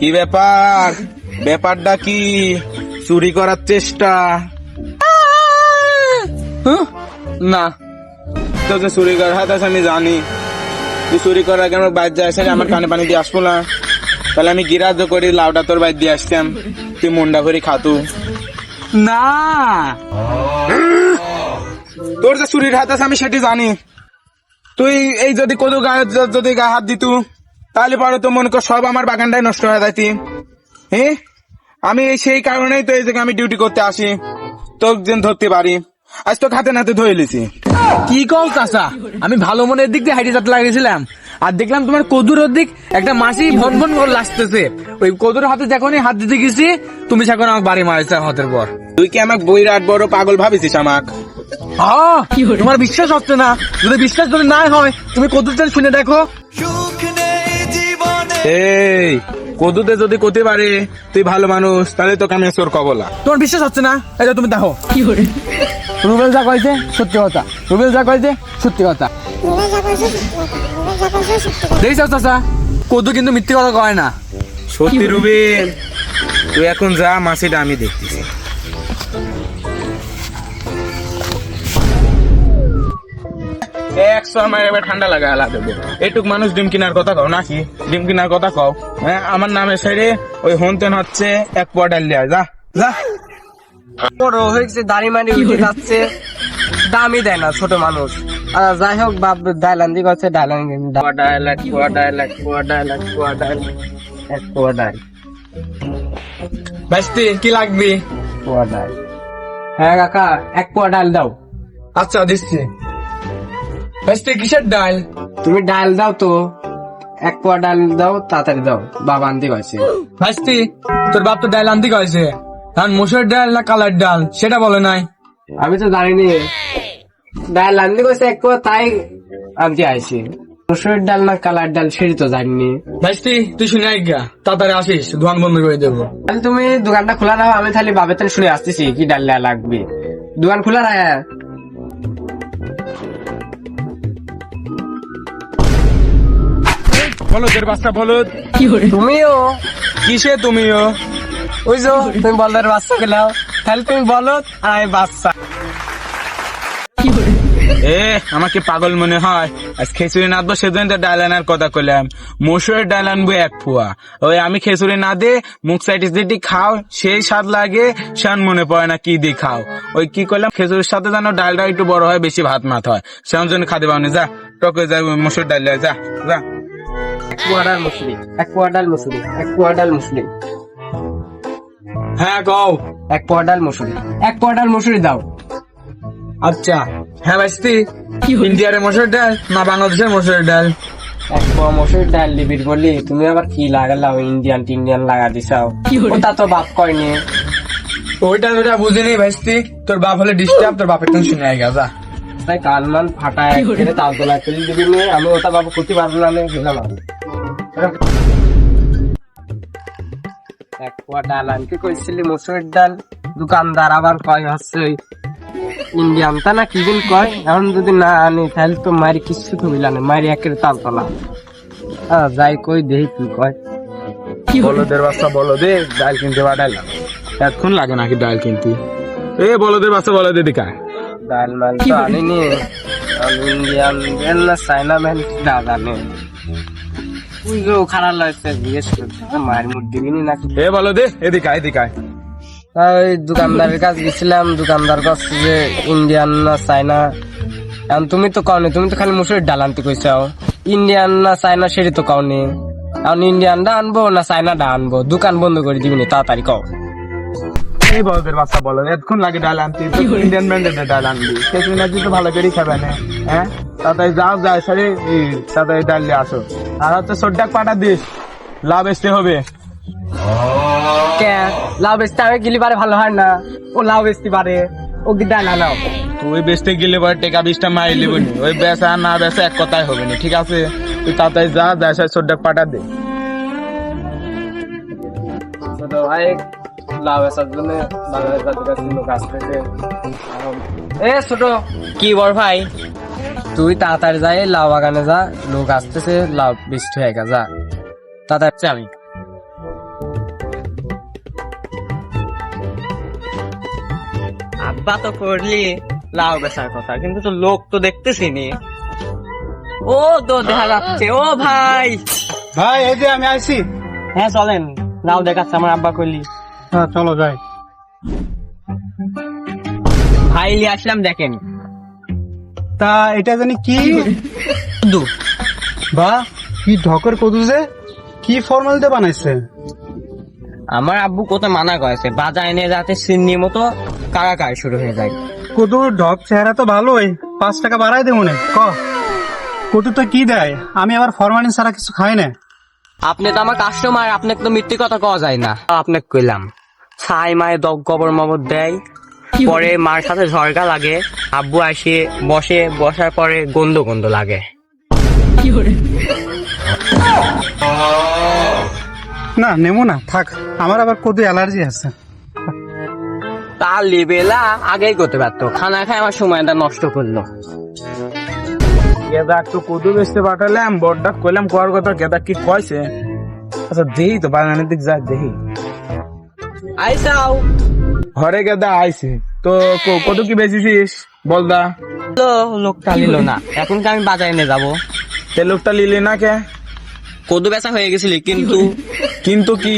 কি ব্যাপার? ব্যাপারটা কি? চুরি করার চেষ্টা? হুঁ? না। তো যে চুরি করার হাত আছে, আমি জানি। তুই চুরি করার আগে আমার বাইর যায় আমার কানে পানি দিয়ে আসব না। তাহলে আমি গিরাজ করি, লাউটা তোর বাইর দিয়ে আসতাম। তুই মুন্ডা করে খাতু। না। তোর যে চুরির হাত আছে, আমি সেটি জানি। তুই এই যদি কোন গায়ে যদি গায়ে হাত দিতু তাহলে পরে তো মনে কর সব আমার বাগানটাই নষ্ট হয়ে যাইতি হ্যাঁ আমি এই সেই কারণেই তো এই জায়গায় আমি ডিউটি করতে আসি। তোর যেন ধরতে পারি। আজ তো খাতে নাতে ধরে লিছি। কি কও চাচা? আমি ভালো মনের দিক দিয়ে হাইটে যেতে লাগিয়েছিলাম। আর দেখলাম তোমার কদুর দিক একটা মাসি ভন ভন করে লাগতেছে ওই কদুর হাতে যখনই হাত দিতে গেছি তুমি সেখন আমাকে বাড়ি মারাইছে হাতের পর। তুই কি আমাকে বইরাট বড় পাগল ভাবিছিস আমাক? হ্যাঁ, তোমার বিশ্বাস হচ্ছে না। যদি বিশ্বাস যদি না হয় তুমি কদুরটা শুনে দেখো। এই কদুতে যদি করতে পারে তুই ভালো মানুষ তাহলে তোকে আমি চোর কবলা তোমার বিশ্বাস হচ্ছে না? এই যে তুমি দেখো। রুবেল যা কয়েছে সত্যি কথা। রুবেল যা কয়েছে সত্যি কথা। দেখছ চাচা কদু কিন্তু মিথ্যে কথা কয় না। সত্যি রুবিন তুই এখন যা মাসিটা আমি দেখতেছি। একশো আমার এবার ঠান্ডা লাগা মানুষ ডিম কেনার কথা কও নাকি? ডিম কেনার কথা কও। হ্যাঁ আমার নামে সাইডে ওই হনতেন হচ্ছে এক পোয়া ডাল লিয়া যা যা। বড় হয়েছে দাড়ি মারি উঠে যাচ্ছে। দামই দেয় না ছোট মানুষ। আর যাই হোক বাপ ডায়লান্দি করছে ডায়লান্দি ডায়ল এক পোয়া ডায়ল এক পোয়া ডায়ল এক পোয়া ডায়ল এক পোয়া ডায়ল ভাইস্তি কি লাগবে? ডায়ল হ্যাঁ কাকা এক পোয়া ডাল দাও। আচ্ছা দিচ্ছি। ভাইস্তি কিসের ডাল? তুমি ডাল দাও তো এক পোয়া ডাল দাও তাড়াতাড়ি দাও বাবা আনতে গেছে ভাইস্তি তোর বাপ তো ডাল আনতে কয়েছে ধান মুসুর ডাল না কালার ডাল সেটা বলে নাই। আমি তো জানিনি ডাল আনতে গেছে এক পোয়া তাই আনতে আইছি। মসুরের ডাল না কালার ডাল সেটি তো জানিনি ভাইস্তি তুই শুনে গা তাড়াতাড়ি আসিস দোকান বন্ধ করে দেবো। তাহলে তুমি দোকানটা খোলা রাখো আমি তাহলে বাবের তাহলে শুনে আসতেছি কি ডাল ডাল লাগবে। দোকান খোলা রাখ বলো তোর বাচ্চা বলো তুমিও? কিসে তুমিও? ওই যে তুমি বলদের বাচ্চা গেলাও তাহলে তুমি বলো আর আমি বাচ্চা। এ আমাকে পাগল মনে হয়। আজ খেচুড়ি নাচবো সেদিন তো ডাল আনার কথা কইলাম। মসুরের ডাল আনব এক পোয়া ওই আমি খেচুড়ি না দে মুখ সাইটিস দিটি খাও সেই স্বাদ লাগে শান মনে পড়ে না কি দিয়ে খাও। ওই কি করলাম খেচুড়ির সাথে যেন ডালটা একটু বড় হয় বেশি ভাত মাত হয়। সেমন জন্য খাতে পাওনি যা। টকে যা মসুর ডাল যা যা। এক পোয়া ডাল মুসুরি এক পোয়া ডাল মুসুরি এক পোয়া ডাল মুসুরি হ্যাঁ কও। এক পোয়া ডাল মুসুরি এক পোয়া ডাল মুসুরি দাও। আচ্ছা হ্যাঁ ভাইস্তি ইন্ডিয়ার মসুর ডাল না বাংলাদেশের মসুর ডাল? এক পোয়া মসুরি ডাল লিবির বললি তুমি আবার কি লাগালাও ইন্ডিয়ান টিন্ডিয়ান লাগা দিছাও? ওটা তো বাপ কয়নি ওইটা ওইটা বুঝিনি ভাইস্তি তোর বাপ হলে ডিস্টার্ব তোর বাপের টেনশন শুনে আই যা। তাই কান মান ফাটায় তাল তোলা তুলি দিবি নে, আমি ওটা বাবু করতে পারব না আমি গেলাম আমি। এক পোয়া ডাল আনতে কইছিলি মসুরের ডাল? দোকানদার আবার কয় হচ্ছে ওই ইন্ডিয়ান তা না কি দিন কয়? এখন যদি না আনি তাহলে তো মারি কিচ্ছু থবিলা না মারি একের তাল তলা হ্যাঁ যাই কই দেহি কি কয়। বলদের বাচ্চা বলো দে ডাল কিনতে পাঠাইলাম এতক্ষণ লাগে নাকি ডাল কিনতে? এ বলদের বাচ্চা বলো দে দিকা ডাল মাল তো আনিনি। আমি ইন্ডিয়ান না চাইনা ব্যান না জানে তুই যে খারাপ লাগছে জিজ্ঞেস করছে মায়ের মুখ দিবিনি নাকি? এ বলো দে এদিকা এদিকা ওই দোকানদারের কাছে গেছিলাম দোকানদার কাছে যে ইন্ডিয়ান না চাইনা এখন তুমি তো কওনি তুমি তো খালি মুসুরির ডাল আনতে কইছাও ইন্ডিয়ান না চাইনা সেটি তো কওনি। এখন ইন্ডিয়ানটা আনব না চাইনাটা আনব? দোকান বন্ধ করে দিবিনি তাড়াতাড়ি কও। এই বলদের বাচ্চা বলো এতক্ষণ লাগে ডাল আনতে ইন্ডিয়ান ব্র্যান্ডের ডাল আনবি। সেদিন তো ভালো করেই খাবে না হ্যাঁ? তাড়াতাড়ি যাও যাও সারে। তাড়াতাড়ি ডাল আসো। আর হচ্ছে সোড্ডাক পাঠা দিস। লাভ আসতে হবে। কে? লাভ বেচতে আমি গেলি পারে ভালো হয় না। ও লাভ বেচতে পারে। ও কি ডাল আনাও তুই বেচতে গেলে পরে টেকা বিশটা মারি ওই বেচা না বেচা এক কথাই হবে না ঠিক আছে? তুই তাড়াতাড়ি যা যা সারে সোড্ডাক পাঠা দে। ছোট ভাই লাভ জন্য বাংলাদেশ জাতির কাছে লোক আসতেছে এ ছোট। কি বল ভাই? তুই তাড়াতাড়ি যাই লাউ বাগানে যা লোক আসতেছে লাউ বৃষ্টি হয়ে গেছে যা। তাড়াতাড়ি আমি। আব্বা তো করলি লাউ বেচার কথা কিন্তু তো লোক তো দেখতেছিনি। ও তো দেখা যাচ্ছে ও ভাই। ভাই এই যে আমি আইছি। হ্যাঁ চলেন লাউ দেখাচ্ছে আমার আব্বা করলি। হ্যাঁ চলো যাই। ভাই আসলাম দেখেন। তা এটা জানি কি বা কি ঢকর কদু যে? কি ফর্মালিতে বানাইছে? আমার আব্বু কত মানা করেছে বাজার এনে যাতে সিন্নি মতো কারাকার শুরু হয়ে যায়। কদুর ঢক চেহারা তো ভালোই পাঁচ টাকা বাড়াই দেবো নে ক? কদু তো কি দেয়? আমি আবার ফরমালিন ছাড়া কিছু খাই না। আপনি তো আমার কাস্টমার আপনাকে তো মিথ্যে কথা কওয়া যায় না। আপনাকে কইলাম ছাই মায়ে দগ গবর মবর দেয় পরে মার সাথে ঝরকা লাগে আব্বু আসে বসে বসার পরে গন্ধ গন্ধ লাগে। না নেব না থাক। আমার আবার কদু অ্যালার্জি আছে। তা লেবেলা আগেই করতে পারতো। খানা খায় আমার সময়টা নষ্ট করল। গেদা একটু কদু বেচতে পাঠালাম বড়টা কইলাম কর কথা গেদা কি কইছে? আচ্ছা দেহি তো বাগানের দিক যাই দেহি। আইসাও ঘরে গেদা আইছে। তো কত কি বেচেছিস? বলদা তো লোকটা নিল না। এখন কি আমি বাজারে নিয়ে যাব? তে লোকটা লিলি না কে? কদু বেচা হয়ে গেছিল কিন্তু কিন্তু কি?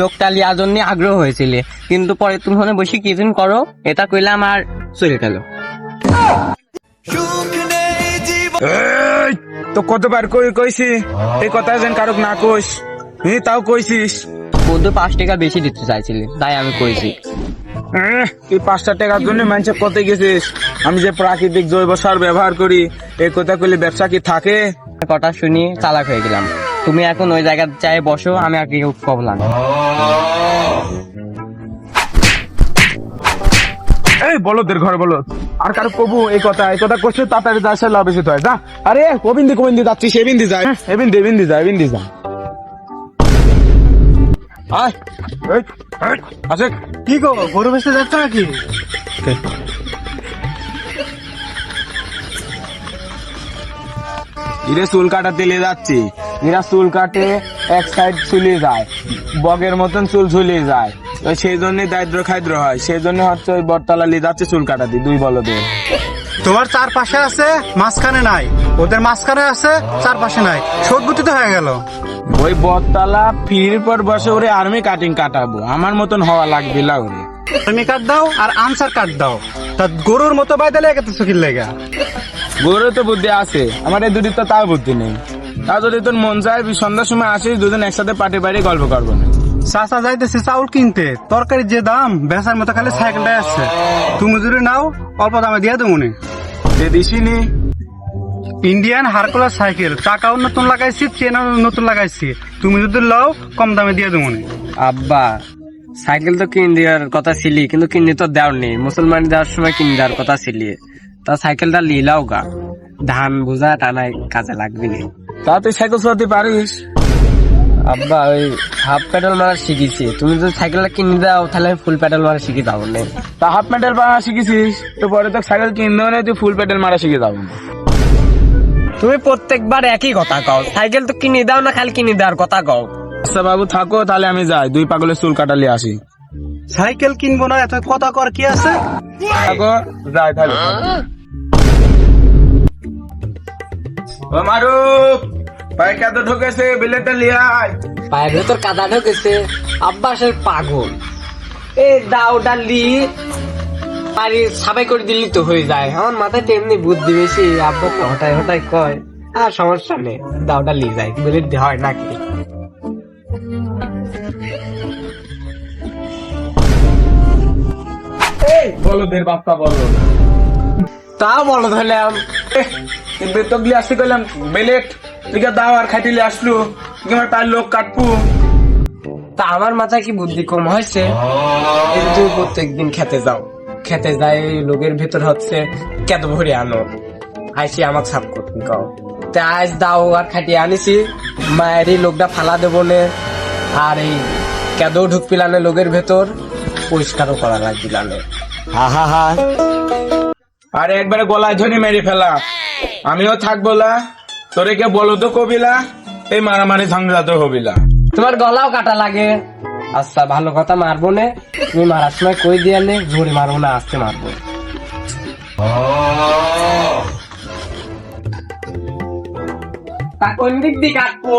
লোকটা লিয়ার জন্য আগ্রহ হয়েছিল। কিন্তু পরে তুমি ওখানে বসে কি যেন করো এটা কইলাম আমার চলে গেল। তো কতবার কই কইছি? এই কথা যেন কারক না কইস। হি তাও কইছিস। কদু পাঁচ টাকা বেশি দিতে চাইছিলি তাই আমি কইছি তুই পাঁচটা টাকার জন্য মানুষে কত গেছিস? আমি যে প্রাকৃতিক জৈব সার ব্যবহার করি এই কথা কইলে ব্যবসা কি থাকে? কথা শুনি চালাক হয়ে গেলাম। তুমি এখন ওই জায়গায় চাই বসো আমি আর কেউ কবলাম। এই বলদের ঘর বলো। আর কারও কবু এই কথা এই কথা করছে তাড়াতাড়ি যা সে লাভ হয়। যা। আরে গোবিন্দি গোবিন্দি যাচ্ছিস এবিন্দি যায়। এবিন্দি এবিন্দি যায় এবিন্দি যা কি গো গরু যাচ্ছ নাকি? ইরে চুল কাটা তেলে যাচ্ছি। এরা চুল কাটে এক সাইড চুলে যায়। বগের মতন চুল ঝুলিয়ে যায়। ওই সেই জন্য দারিদ্র খাদ্র হয়। সেই জন্য হচ্ছে ওই বটতলা নিয়ে যাচ্ছে চুল কাটা কাটাতে দুই বলদের তোমার চার পাশে আছে মাঝখানে নাই। ওদের মাঝখানে আছে চার পাশে নাই। সদ্গতিতে হয়ে গেল। ওই বটতলা ফির পর বসে ওরে আর্মি কাটিং কাটাবো। আমার মতন হওয়া লাগবে না ওরে। তুমি কাট দাও আর আনসার কাট দাও। তা গরুর মতো বাইদালে একে চোখের লেগা। গরু তো বুদ্ধি আছে আমার এই দুটি তো তাও বুদ্ধি নেই। তা যদি তোর মন চায় সন্ধ্যার সময় আসিস দুজন একসাথে পাটি বাড়ি গল্প করব না। চাচা যাইতেছে চাউল কিনতে। তরকারির যে দাম বেচার মতো খালি সাইকেলটাই আছে। তুমি যদি নাও অল্প দামে দিয়ে দেবো নে। সে দিসিনি ইন্ডিয়ান হারকুলার সাইকেল চাকাও নতুন লাগাইছি চেনও নতুন লাগাইছি। তুমি যদি লও কম দামে দিয়ে দেবো আব্বা সাইকেল তো কিনে দেওয়ার কথা ছিলি কিন্তু কিনে তো দেওয়ার নেই। মুসলমান দেওয়ার সময় কিনে দেওয়ার কথা ছিলি। তা সাইকেলটা লিলাও গা। ধান বোঝা টানায় কাজে লাগবে না। তা তুই সাইকেল চালাতে পারিস? আব্বা ওই হাফ প্যাডেল মারা শিখেছি। তুমি যদি সাইকেলটা কিনে দাও তাহলে আমি ফুল প্যাডেল মারা শিখে যাব না। তা হাফ প্যাডেল মারা শিখেছিস তো পরে তো সাইকেল কিনতেও নেই তুই ফুল প্যাডেল মারা শিখে যাব। তুমি প্রত্যেকবার একই কথা কও। সাইকেল তো কিনে দাও না খালি কিনে দেওয়ার কথা কও। আচ্ছা বাবু থাকো তাহলে আমি যাই। দুই পাগলের চুল কাটালে আসি। সাইকেল কিনবো না এত কথা কর কি আছে? থাকো যাই তাহলে। ও মারুফ পাইকা তো ঢুকেছে বিলেটটা লিয়ে আয়। পায়ের ভেতর কাদা ঢুকেছে আব্বাসের পাগল। এ দাও ডালি পারি সাবাই করে দিলি তো হয়ে যায়। আমার মাথায় তেমনি বুদ্ধি বেশি আব্বা তো হঠাৎ হঠাৎ কয় আর সমস্যা নেই দাওটা ডালি যায় দিয়ে হয় নাকি? বলদের বাপ্পা বলো। তা বলো বেতক লিয়ে আসতে গেলাম বেলেট লিখে দাও আর খাইটিলে আসলো তোমার তার লোক কাটবো তা আমার মাথায় কি বুদ্ধি কম হয়েছে? কিন্তু প্রত্যেকদিন খেতে যাও। খেতে যাই, লোকের ভেতর হচ্ছে কেত ভরে আনো? আইসি আমাকে সাপ করতে কাও। তা আজ দাও, আর খাটিয়ে আনিছি। মায়ের এই লোকটা ফালা দেবো নে। আর এই কেদও ঢুক পিলানে লোকের ভেতর, পরিষ্কারও করা লাগবিলানে আর একবারে গলায় ধরে মেরে ফেলা। আমিও থাকব না তোরে কে বলো তো কবিলা? এই মারামারি ঝঞ্ঝা তো হবিলা। তোমার গলাও কাটা লাগে। আচ্ছা ভালো কথা, মারবো নে। তুমি মারার সময় কই দিয়া নে জোরে মারবো না, আসতে মারবো। তা কোন দিক দিয়ে কাটবো?